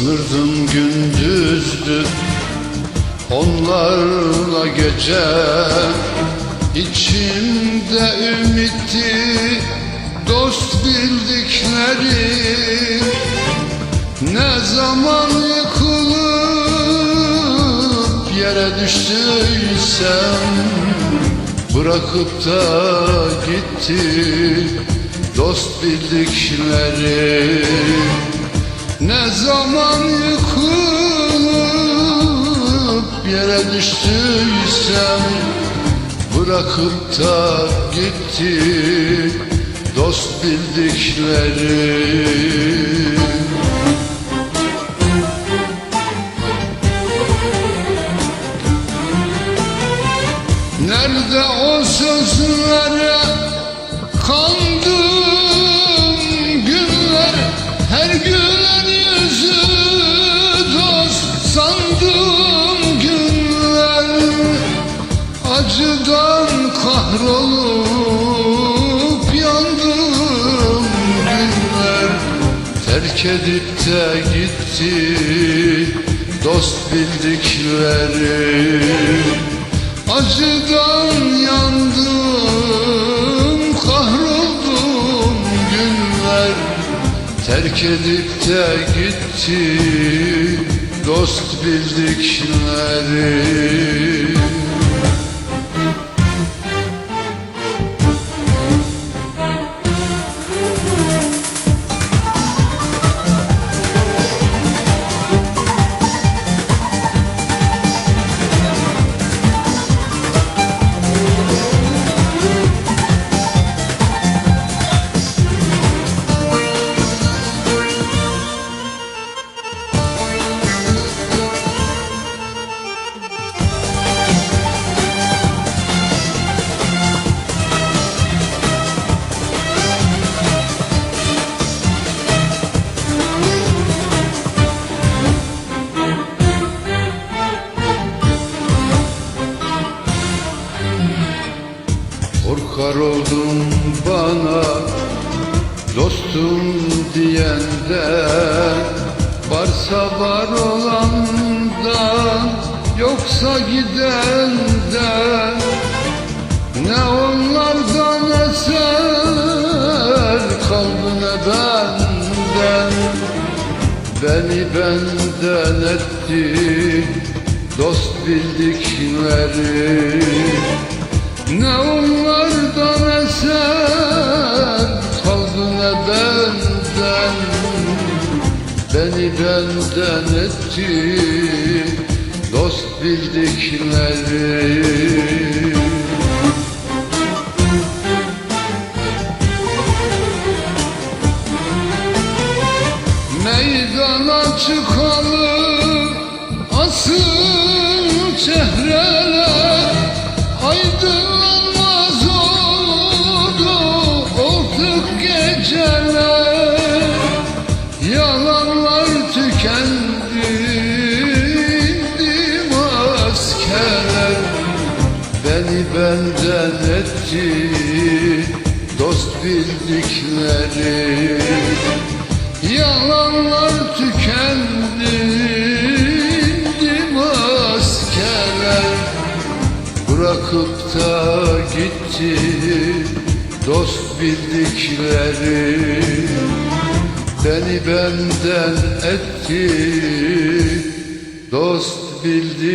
Sanırdım gündüzdü onlarla gece. İçimde ümitti dost bildiklerim Ne zaman yıkılıp yere düştüysem Bırakıp da gitti dost bildiklerim ne zaman yıkılıp yere düştüysem Bırakıp da gitti dost bildikleri Nerede o sözlere kandım Terk edip de gitti dost bildikleri. Acıdan yandım, kahroldum günler. Terk edip de gitti dost bildikleri Oldum bana dostum diyenden. Varsa var olandan yoksa gidenden. Ne onlardan eser kaldı ne benden. Beni benden etti dost bildikleri ne onlardan eser kaldı ne benden Beni benden etti dost bildikleri. Meydana çıkalım asıl çehreler Aydınlanmaz benden etti dost bildikleri. Yalanlar tükendi indim askerler Bırakıp da gitti dost bildikleri. Beni benden etti dost bildikleri